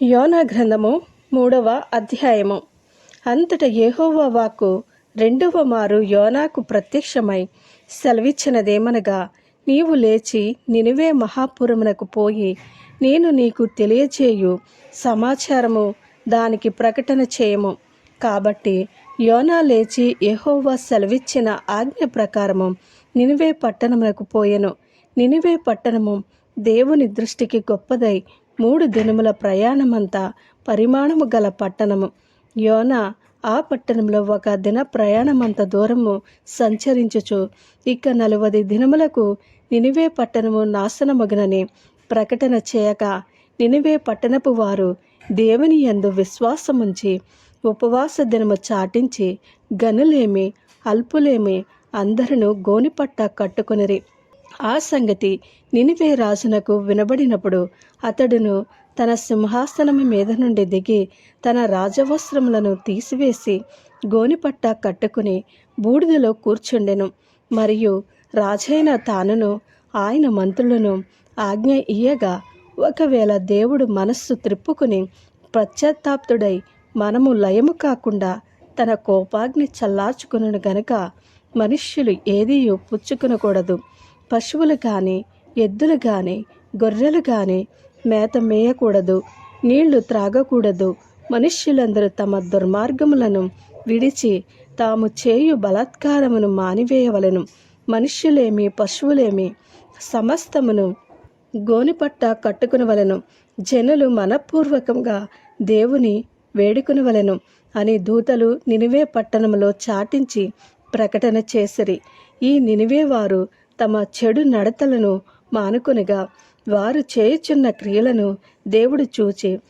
యోనా గ్రంథము మూడవ అధ్యాయము. అంతట యెహోవా వాక్కు రెండవ మారు యోనాకు ప్రత్యక్షమై సెలవిచ్చినదేమనగా నీవు లేచి నినివే మహాపురమునకు పోయి నేను నీకు తెలియచేయు సమాచారము దానికి ప్రకటన చేయము. కాబట్టి యోనా లేచి యహోవా సెలవిచ్చిన ఆజ్ఞ ప్రకారము నినివే పట్టణమునకు పోయెను. నినివే పట్టణము దేవుని దృష్టికి గొప్పదై మూడు దినముల ప్రయాణమంతా పరిమాణము గల పట్టణము. యోన ఆ పట్టణంలో ఒక దిన ప్రయాణమంత దూరము సంచరించుచు ఇక నలువది దినములకు నినివే పట్టణము నాశనమగునని ప్రకటన చేయక నినివే పట్టణపు వారు దేవుని యందు విశ్వాసముంచి ఉపవాస దినము చాటించి గనులేమి అల్పులేమి అందరూ గోనిపట్ట కట్టుకొనిరి. ఆ సంగతి నినివే రాజునకు వినబడినప్పుడు అతడును తన సింహాసనము మీద నుండి దిగి తన రాజవస్త్రములను తీసివేసి గోనిపట్ట కట్టుకుని బూడిదలో కూర్చుండెను. మరియు రాజైన తానును ఆయన మంత్రులను ఆజ్ఞ ఇయ్యగా ఒకవేళ దేవుడు మనస్సు త్రిప్పుకుని పశ్చాత్తాప్తుడై మనము లయము కాకుండా తన కోపాగ్ని చల్లార్చుకును గనుక మనుష్యులు ఏదీ పుచ్చుకునకూడదు. పశువులు కానీ ఎద్దులు కానీ గొర్రెలు కానీ మేత మేయకూడదు నీళ్ళు త్రాగకూడదు. మనుష్యులందరూ తమ దుర్మార్గములను విడిచి తాము చేయు బలాత్కారమును మానివేయవలెను. మనుష్యులేమి పశువులేమి సమస్తమును గోనిపట్ట కట్టుకునవలను. జనులు మనపూర్వకంగా దేవుని వేడుకునవలను అని దూతలు నినివే పట్టణంలో చాటించి ప్రకటన చేసిరి. ఈ నినివే వారు తమ చెడు నడతలను మానుకునిగా వారు చేయుచున్న క్రియలను దేవుడు చూచి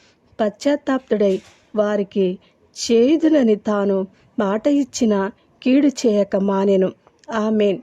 పశ్చాత్తాప్తుడై వారికి చేయుదునని తాను మాట ఇచ్చిన కీడు చేయక మానెను. ఆమెన్.